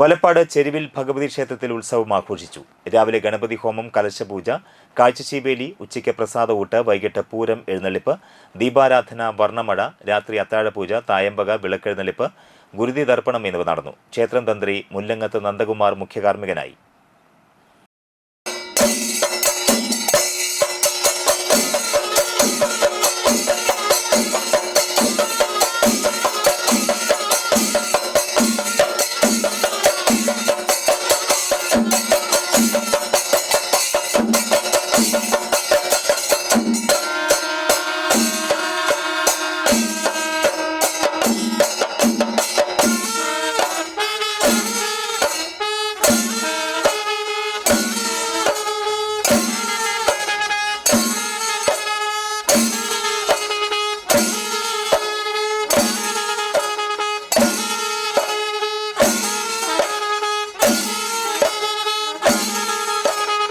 വലപ്പാട് ചെരുവിൽ ഭഗവതി ക്ഷേത്രത്തിൽ ഉത്സവം ആഘോഷിച്ചു. രാവിലെ ഗണപതി ഹോമം കലശപൂജ കാഴ്ചശീവേലി ഉച്ചയ്ക്ക് പ്രസാദവൂട്ട് വൈകിട്ട് പൂരം എഴുന്നള്ളിപ്പ് ദീപാരാധന വർണമഴ രാത്രി അത്താഴപൂജ തായമ്പക വിളക്കെഴുന്നള്ളിപ്പ് ഗുരുതി തർപ്പണം എന്നിവ നടന്നു. ക്ഷേത്രം തന്ത്രി മുല്ലങ്ങത്ത് നന്ദകുമാർ മുഖ്യകാർമ്മികനായി.